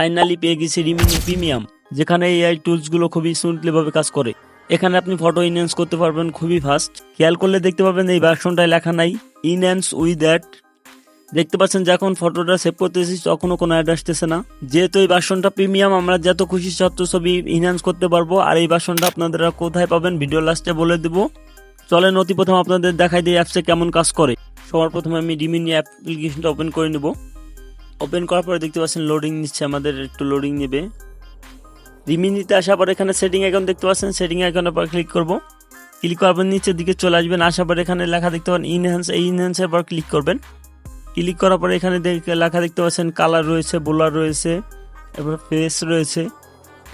Finally পেয়ে গেছি রিমিনি প্রিমিয়াম, যেখানে এআই টুলসগুলো খুবই স্মুথলি ভাবে কাজ করে। এখানে আপনি ফটো ইনহ্যান্স করতে পারবেন খুবই ফাস্ট খেয়াল করলে দেখতে পাবেন এই ভার্সনটায় লেখা নাই ইনহ্যান্স উইথ দ্যাট দেখতে পাচ্ছেন যখন ফটোটা সেভ করতেছি, তখনও কোনো অ্যাড আসতেছে না। যেহেতু এই ভার্সনটা প্রিমিয়াম, আমরা যত খুশি তত ছবি ইনহ্যান্স করতে পারব, আর এই ভার্সনটা আপনারা কোথায় পাবেন ভিডিও লাস্টে বলে দেবো। চলেন অতি প্রথম আপনাদের দেখাই দিই অ্যাপসে কেমন কাজ করে। সবার প্রথমে আমি রিমিনি অ্যাপ্লিকেশনটা ওপেন করে নেব। ওপেন করার পরে দেখতে পাচ্ছেন লোডিং নিচ্ছে আমাদের, একটু লোডিং নেবে। রিমিনিতে আসার পর এখানে সেটিং অ্যাকাউন্ট দেখতে পাচ্ছেন সেটিং অ্যাকাউন্টের পর ক্লিক করব। ক্লিক করার পর নিচের দিকে চলে আসবেন, আসার পর এখানে লেখা দেখতে পাবেন ইনহ্যান্স এই ইনহ্যান্সের পর ক্লিক করবেন। ক্লিক করার পরে এখানে দেখে লেখা দেখতে পাচ্ছেন কালার রয়েছে বোলার রয়েছে, এরপর ফেস রয়েছে।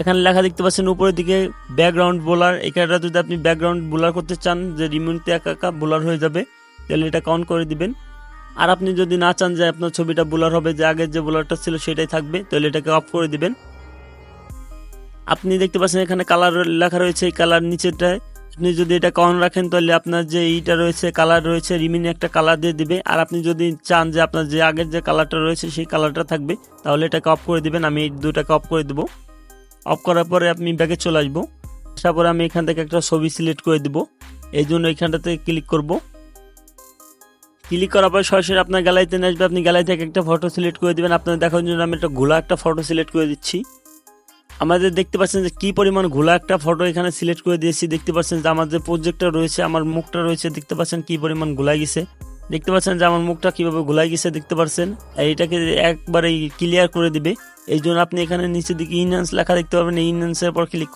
এখানে লেখা দেখতে পাচ্ছেন উপরের দিকে ব্যাকগ্রাউন্ড বোলার এখানটা যদি আপনি ব্যাকগ্রাউন্ড বোলার করতে চান, যে রিমোটতে একা একা বোলার হয়ে যাবে, তাহলে এটা কাউন্ট করে দিবেন। আর আপনি যদি না চান যে আপনার ছবিটা বোলার হবে, যে আগের যে বোলারটা ছিল সেটাই থাকবে, তাহলে এটাকে অফ করে দিবেন। আপনি দেখতে পাচ্ছেন এখানে কালার লেখা রয়েছে, এই কালার নিচেটায় আপনি যদি এটা কন রাখেন, তাহলে আপনার যে এইটা রয়েছে কালার রয়েছে, রিমিনি একটা কালার দিয়ে দিবে। আর আপনি যদি চান যে আপনার যে আগের যে কালারটা রয়েছে, সেই কালারটা থাকবে, তাহলে এটাকে অফ করে দিবেন। আমি এই দুটাকে অফ করে দেবো। অফ করার পরে আপনি ব্যাগে চলে আসব। আসার পরে আমি এখান থেকে একটা ছবি সিলেক্ট করে দেবো। এই জন্য এখানটাতে ক্লিক করব। ক্লিক করার পরে সরাসরি আপনার গ্যালারিতে নিয়ে আসবে। আপনি গ্যালারি থেকে একটা ফটো সিলেক্ট করে দিবেন। আপনার দেখার জন্য আমি একটা ঘোলা একটা ফটো সিলেক্ট করে দিচ্ছি। আমাদের দেখতে পাচ্ছেন যে কি পরিমাণ ঘোলা একটা ফটো এখানে সিলেক্ট করে দিয়েছি। দেখতে পাচ্ছেন যে আমার যে প্রজেক্টটা রয়েছে, আমার মুখটা রয়েছে। দেখতে পাচ্ছেন কি পরিমাণ ঘোলাই গেছে। দেখতে পাচ্ছেন যে আমার মুখটা কীভাবে ঘোলাই গেছে দেখতে পাচ্ছেন। এটাকে একবারে ক্লিয়ার করে দিবে। এই জন্য আপনি এখানে নিচের দিকে ইনহ্যান্স লেখা দেখতে পাবেন। এই পর ক্লিক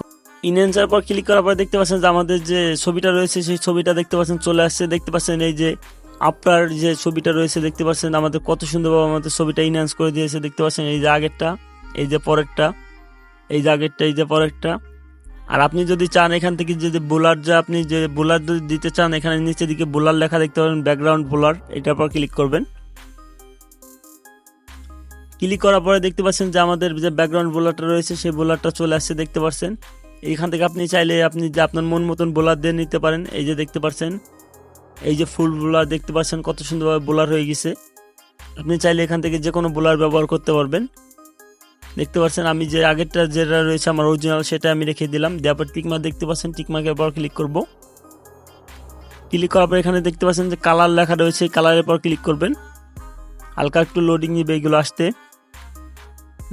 ইনহ্যান্সের পর ক্লিক করার পর দেখতে পাচ্ছেন যে আমাদের যে ছবিটা রয়েছে, সেই ছবিটা দেখতে পাচ্ছেন চলে আসছে। দেখতে পাচ্ছেন এই যে আপনার যে ছবিটা রয়েছে, দেখতে পাচ্ছেন আমাদের কত সুন্দরভাবে আমাদের ছবিটা ইনহ্যান্স করে দিয়েছে, দেখতে পাচ্ছেন এই যে আগেরটা, এই যে পরেরটা, এই যে আগেরটা, এই যে পরেরটা। আর আপনি যদি চান এখান থেকে যদি বোলার যা আপনি যে বোলার যদি দিতে চান, এখানে নিচের দিকে বোলার লেখা দেখতে পাবেন ব্যাকগ্রাউন্ড বোলার এটার পর ক্লিক করবেন। ক্লিক করার পরে দেখতে পাচ্ছেন যে আমাদের যে ব্যাকগ্রাউন্ড বোলারটা রয়েছে, সেই বোলারটা চলে আসছে, দেখতে পাচ্ছেন। এইখান থেকে আপনি চাইলে আপনি যে আপনার মন মতন বোলার দিয়ে নিতে পারেন, এই যে দেখতে পাচ্ছেন। এই যে ফুল বোলার দেখতে পাচ্ছেন কত সুন্দরভাবে বোলার হয়ে গেছে। আপনি চাইলে এখান থেকে যে কোনো বোলার ব্যবহার করতে পারবেন। দেখতে পাচ্ছেন আমি যে আগেরটা যেটা রয়েছে আমার অরিজিনাল সেটা আমি রেখে দিলাম। দেওয়ার পর টিকমা দেখতে পাচ্ছেন টিকমাকে পর ক্লিক করব। ক্লিক করার পর এখানে দেখতে পাচ্ছেন যে কালার লেখা রয়েছে কালারের পর ক্লিক করবেন। হালকা একটু লোডিং নিবে এইগুলো আসতে।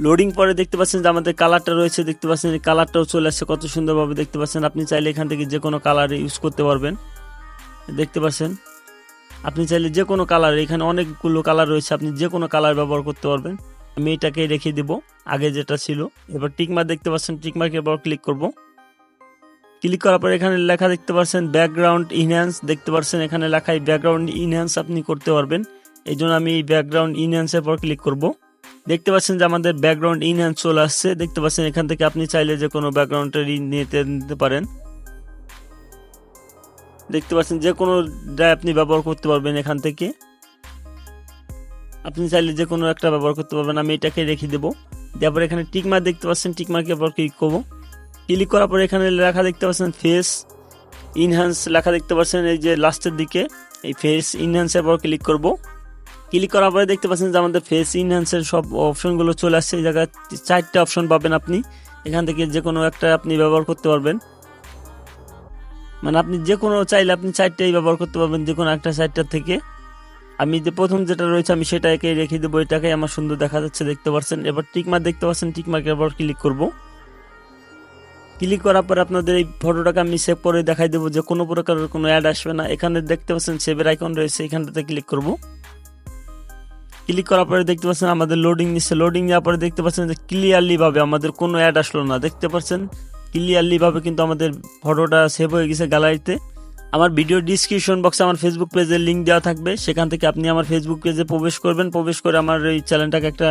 লোডিং পরে দেখতে পাচ্ছেন যে আমাদের কালারটা রয়েছে, দেখতে পাচ্ছেন কালারটাও চলে আসছে কত সুন্দরভাবে দেখতে পাচ্ছেন। আপনি চাইলে এখান থেকে যে কোনো কালার ইউজ করতে পারবেন। দেখতে পাচ্ছেন? আপনি চাইলে যে কোনো কালার এখানে অনেকগুলো কালার রয়েছে, আপনি যে কোনো কালার ব্যবহার করতে পারবেন। আমি এটাকে রেখে দিব, আগে যেটা ছিল। এবার টিকমার্ক দেখতে পাচ্ছেন টিকমার্কের পর ক্লিক করব। ক্লিক করার পর এখানে লেখা দেখতে পাচ্ছেন ব্যাকগ্রাউন্ড ইনহ্যান্স দেখতে পাচ্ছেন, এখানে লেখায় ব্যাকগ্রাউন্ড ইনহ্যান্স আপনি করতে পারবেন। এই জন্য আমি এই ব্যাকগ্রাউন্ড ইনহ্যান্সের পর ক্লিক করব। দেখতে পাচ্ছেন যে আমাদের ব্যাকগ্রাউন্ড ইনহ্যান্স চলে আসছে। দেখতে পাচ্ছেন, এখান থেকে আপনি চাইলে যে কোনো ব্যাকগ্রাউন্ডটা নিতে নিতে পারেন। দেখতে পাচ্ছেন যে কোনো ড্রাই আপনি ব্যবহার করতে পারবেন এখান থেকে। আপনি চাইলে যে কোনো একটা ব্যবহার করতে পারবেন, আমি এটাকে রেখে দেবো। দেওয়ার পর এখানে টিকমার্ক দেখতে পাচ্ছেন টিকমার্কের পর ক্লিক করব। ক্লিক করার পর এখানে লেখা দেখতে পাচ্ছেন ফেস ইনহ্যান্স লেখা দেখতে পাচ্ছেন, এই যে লাস্টের দিকে, এই ফেস ইনহ্যান্সের পর ক্লিক করব। ক্লিক করার পরে দেখতে পাচ্ছেন যে আমাদের ফেস ইনহ্যান্সের সব অপশনগুলো চলে আসছে, এই জায়গায় চারটে অপশন পাবেন আপনি। এখান থেকে যে কোনো একটা আপনি ব্যবহার করতে পারবেন। মানে আপনি যে কোনো চাইলে আপনি চারটাই ব্যবহার করতে পারবেন, যে কোনো একটা চারটার থেকে। আমি যে প্রথম যেটা রয়েছে, আমি সেটাকে রেখে দেবো এটাকে আমার সুন্দর দেখা যাচ্ছে, দেখতে পাচ্ছেন এবার টিকমার্ক দেখতে পাচ্ছেন টিকমার্কের পর ক্লিক করব। ক্লিক করার পর আপনাদের এই ফটোটাকে আমি সেভ করে দেখাই দেবো, যে কোনো প্রকারের কোনো অ্যাড আসবে না। এখানে দেখতে পাচ্ছেন সেভের আইকন রয়েছে, এখানটাতে ক্লিক করব। ক্লিক করার পরে দেখতে পাচ্ছেন, আমাদের লোডিং নিচ্ছে। লোডিং নেওয়ার পরে দেখতে পাচ্ছেন যে ক্লিয়ারলিভাবে আমাদের কোনো অ্যাড আসলো না। দেখতে পাচ্ছেন ক্লিয়ারলি ভাবে কিন্তু আমাদের ফটোটা সেভ হয়ে গেছে গ্যালারিতে আমার ভিডিও ডিসক্রিপশন বক্সে আমার ফেসবুক পেজের লিঙ্ক দেওয়া থাকবে। সেখান থেকে আপনি আমার ফেসবুক পেজে প্রবেশ করবেন। প্রবেশ করে আমার এই চ্যানেলটাকে একটা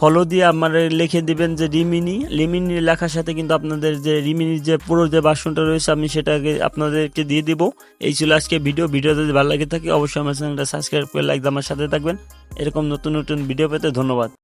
ফলো দিয়ে আমার লিখে দিবেন যে রিমিনি। রিমিনি লেখার সাথে কিন্তু আপনাদের যে রিমিনির যে পুরো যে বাসনটা রয়েছে, আমি সেটাকে আপনাদেরকে দিয়ে দিব। এই ছিল আজকে ভিডিও ভিডিও যদি ভালো লাগে থাকে, অবশ্যই আমার চ্যানেলটা সাবস্ক্রাইব করে লাইক আমার সাথে থাকবেন। এরকম নতুন নতুন ভিডিও পেতে ধন্যবাদ।